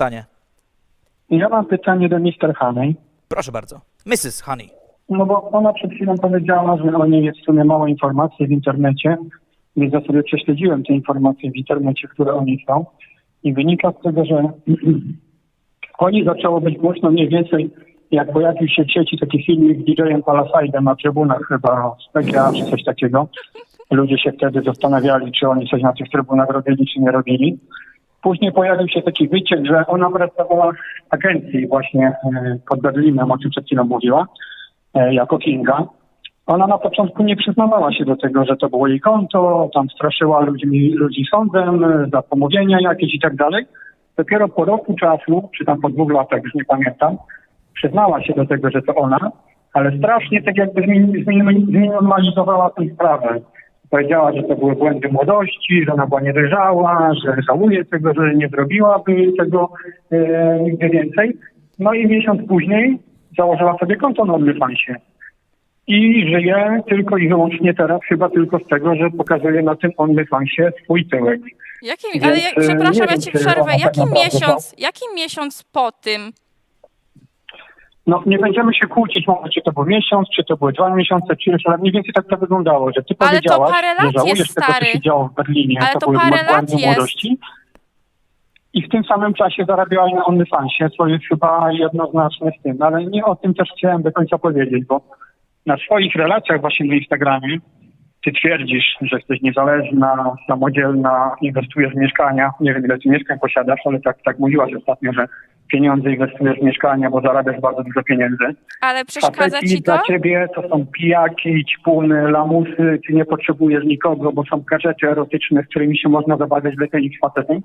Pytanie. Ja mam pytanie do Mr. Honey. Proszę bardzo. Mrs. Honey. No bo ona przed chwilą powiedziała, że o niej jest w sumie mało informacji w internecie, więc ja sobie prześledziłem te informacje w internecie, które o niej są i wynika z tego, że o niej zaczęło być głośno mniej więcej jak pojawił się w sieci taki filmik z DJ-em Palasajdem na trybunach chyba z PGA czy coś takiego. Ludzie się wtedy zastanawiali, czy oni coś na tych trybunach robili, czy nie robili. Później pojawił się taki wyciek, że ona pracowała w agencji właśnie e, pod Berlinem, o czym przed chwilą mówiła, e, jako Kinga. Ona na początku nie przyznawała się do tego, że to było jej konto, tam straszyła ludźmi, ludzi sądem e, za pomówienia jakieś i tak dalej. Dopiero po roku czasu, czy tam po dwóch latach, już nie pamiętam, przyznała się do tego, że to ona, ale strasznie tak jakby zmieni- zminimalizowała tę sprawę. Powiedziała, że to były błędy młodości, że ona była niedojrzała, że żałuje tego, że nie zrobiłaby tego e, nigdy więcej. No i miesiąc później założyła sobie konto na OnlyFansie. I żyje tylko i wyłącznie teraz chyba tylko z tego, że pokazuje na tym OnlyFansie swój tyłek. Jakim, Więc, ale e, jak, przepraszam, ja ci przerwę. tak Jaki naprawdę miesiąc, jaki miesiąc po tym? No nie będziemy się kłócić, może czy to był miesiąc, czy to były dwa miesiące, czy już, ale mniej więcej tak to wyglądało, że ty Ale to powiedziałaś, parę lat że żałujesz jest, tego, co się działo w Berlinie, Ale to, to były parę błędy lat jest. młodości. I w tym samym czasie zarabiała na OnlyFansie, co jest chyba jednoznaczne z tym, ale nie o tym też chciałem do końca powiedzieć, bo na swoich relacjach właśnie na Instagramie ty twierdzisz, że jesteś niezależna, samodzielna, inwestujesz w mieszkania. Nie wiem, ile ty mieszkań posiadasz, ale tak, tak mówiłaś ostatnio, że pieniądze inwestujesz w mieszkania, bo zarabiasz bardzo dużo pieniędzy. Ale przeszkadza Faceci ci to? dla ciebie to są pijaki, ćpuny, lamusy, ty nie potrzebujesz nikogo, bo są gadżety erotyczne, z którymi się można zabawiać lepiej niż facetem.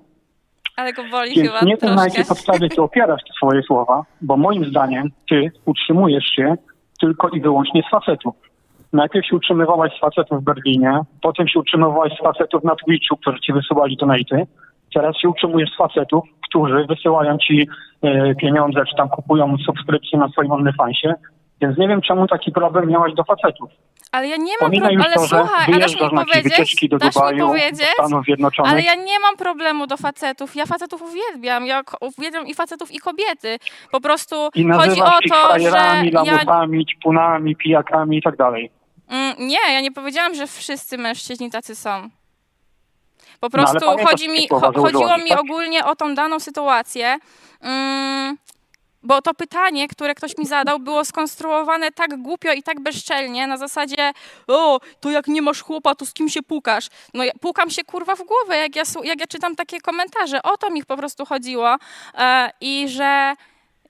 Ale go boli Więc chyba nie wiem, na jakiej podstawie ty opierasz te swoje słowa, bo moim zdaniem ty utrzymujesz się tylko i wyłącznie z facetów. Najpierw się utrzymywałaś z facetów w Berlinie, potem się utrzymywałaś z facetów na Twitchu, którzy ci wysyłali donaty. Teraz się utrzymujesz z facetów, którzy wysyłają ci e, pieniądze, czy tam kupują subskrypcje na swoim OnlyFansie. Więc nie wiem, czemu taki problem miałaś do facetów. Ale ja nie mam problemu, ale to, że słuchaj, a dasz mi powiedzieć? do Dasz mi Dubaju, do powiedzieć? Stanów Zjednoczonych. Ale ja nie mam problemu do facetów. Ja facetów uwielbiam. Ja uwielbiam i facetów, i kobiety. Po prostu I chodzi o ich to, że frajerami, ja... lamusami, ćpunami, pijakami i tak dalej. Mm, Nie, ja nie powiedziałam, że wszyscy mężczyźni tacy są. Po No, prostu pamiętasz chodzi mi, słowa, chodziło mi tak? ogólnie o tą daną sytuację. Mm, bo to pytanie, które ktoś mi zadał, było skonstruowane tak głupio i tak bezczelnie, na zasadzie o, to jak nie masz chłopa, to z kim się pukasz? No ja pukam się kurwa w głowę, jak ja, jak ja czytam takie komentarze. O to mi po prostu chodziło. E, I że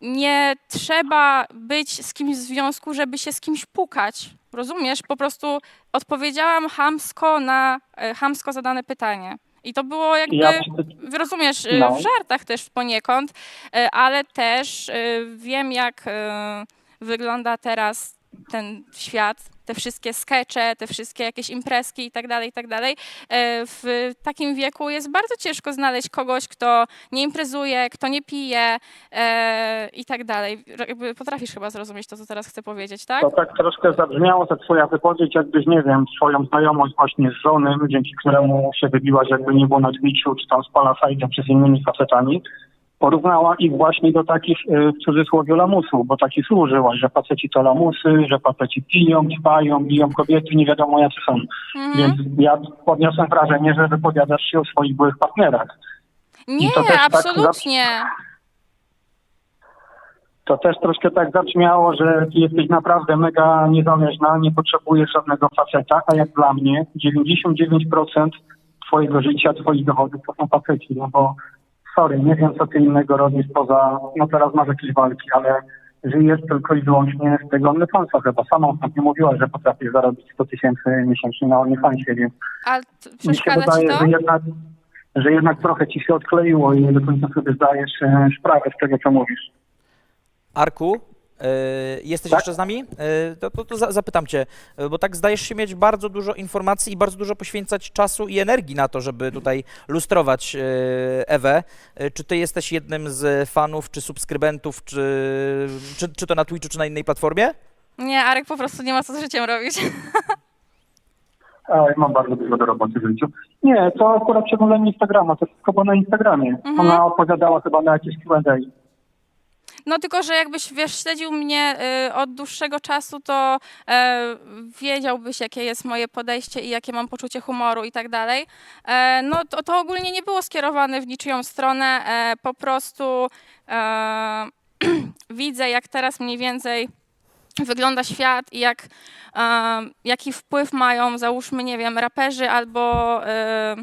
nie trzeba być z kimś w związku, żeby się z kimś pukać. Rozumiesz? Po prostu odpowiedziałam hamsko na e, hamsko zadane pytanie. I to było jakby, Ja, rozumiesz, e, No. w żartach też poniekąd, e, ale też e, wiem, jak wygląda teraz ten świat, te wszystkie skecze, te wszystkie jakieś imprezki i tak dalej, i tak dalej. E, W takim wieku jest bardzo ciężko znaleźć kogoś, kto nie imprezuje, kto nie pije e, i tak dalej. Potrafisz chyba zrozumieć to, co teraz chcę powiedzieć, tak? to tak troszkę zabrzmiało ta twoja wypowiedź, jakbyś, nie wiem, swoją znajomość właśnie z żonym, dzięki któremu się wybiłaś, jakby nie było na Twitchu, czy tam z Palasajdem, czy z innymi facetami, porównała ich właśnie do takich, y, w cudzysłowie, lamusów, bo takich służyłaś, że faceci to lamusy, że faceci piją, ćpają, biją kobiety, nie wiadomo jacy są. Mhm. Więc ja podniosłem wrażenie, że wypowiadasz się o swoich byłych partnerach. Nie, tak absolutnie. to też troszkę tak zabrzmiało, że ty jesteś naprawdę mega niezależna, nie potrzebujesz żadnego faceta, a jak dla mnie 99% twojego życia, twoich dochodów to są faceci, no bo sorry, nie wiem co ty innego robisz poza, no teraz masz jakieś walki, ale żyjesz tylko i wyłącznie z tego OnlyFansa chyba. Sama ostatnio mówiła, że potrafisz zarobić 100 tysięcy miesięcznie na OnlyFansie, więc Ale mi się wydaje, to? że jednak, że jednak trochę ci się odkleiło i nie do końca sobie zdajesz e, sprawę z tego, co mówisz. Arku, jesteś Tak? jeszcze z nami? E, to, to, to za, zapytam cię, e, bo tak zdajesz się mieć bardzo dużo informacji i bardzo dużo poświęcać czasu i energii na to, żeby tutaj lustrować e, Ewę. E, Czy ty jesteś jednym z fanów, czy subskrybentów, czy, czy, czy to na Twitchu, czy na innej platformie? Nie, Arek po prostu nie ma co z życiem robić. Ja mam bardzo dużo do roboty w życiu. Nie, to akurat przeglądanie Instagrama, to wszystko było na Instagramie. Mhm. Ona opowiadała chyba na jakieś Q&A. No tylko, że jakbyś wiesz, śledził mnie y, od dłuższego czasu, to e, wiedziałbyś, jakie jest moje podejście i jakie mam poczucie humoru i tak dalej. E, no to, to ogólnie nie było skierowane w niczyją stronę, e, po prostu e, widzę, jak teraz mniej więcej wygląda świat i jak, e, jaki wpływ mają, załóżmy, nie wiem, raperzy albo e,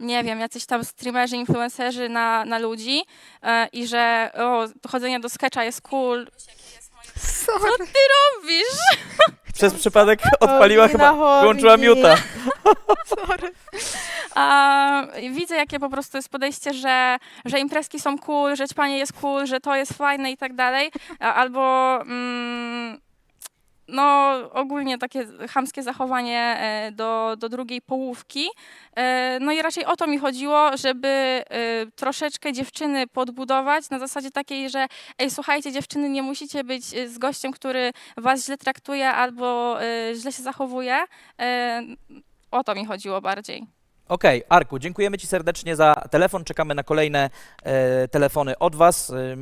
nie wiem, jacyś tam streamerzy, influencerzy na, na ludzi e, i że o, chodzenie do sketcha jest cool. Sorry. Robisz? Przez przypadek odpaliła chyba, wyłączyła miuta. Sorry. A, widzę, jakie po prostu jest podejście, że, że imprezki są cool, że ćpanie jest cool, że to jest fajne i tak dalej. A, albo mm, no ogólnie takie chamskie zachowanie e, do, do drugiej połówki. E, No i raczej o to mi chodziło, żeby e, troszeczkę dziewczyny podbudować na zasadzie takiej, że ej, słuchajcie dziewczyny, nie musicie być z gościem, który was źle traktuje albo źle się zachowuje. O to mi chodziło bardziej. Okej, Arku, dziękujemy Ci serdecznie za telefon. Czekamy na kolejne telefony od Was.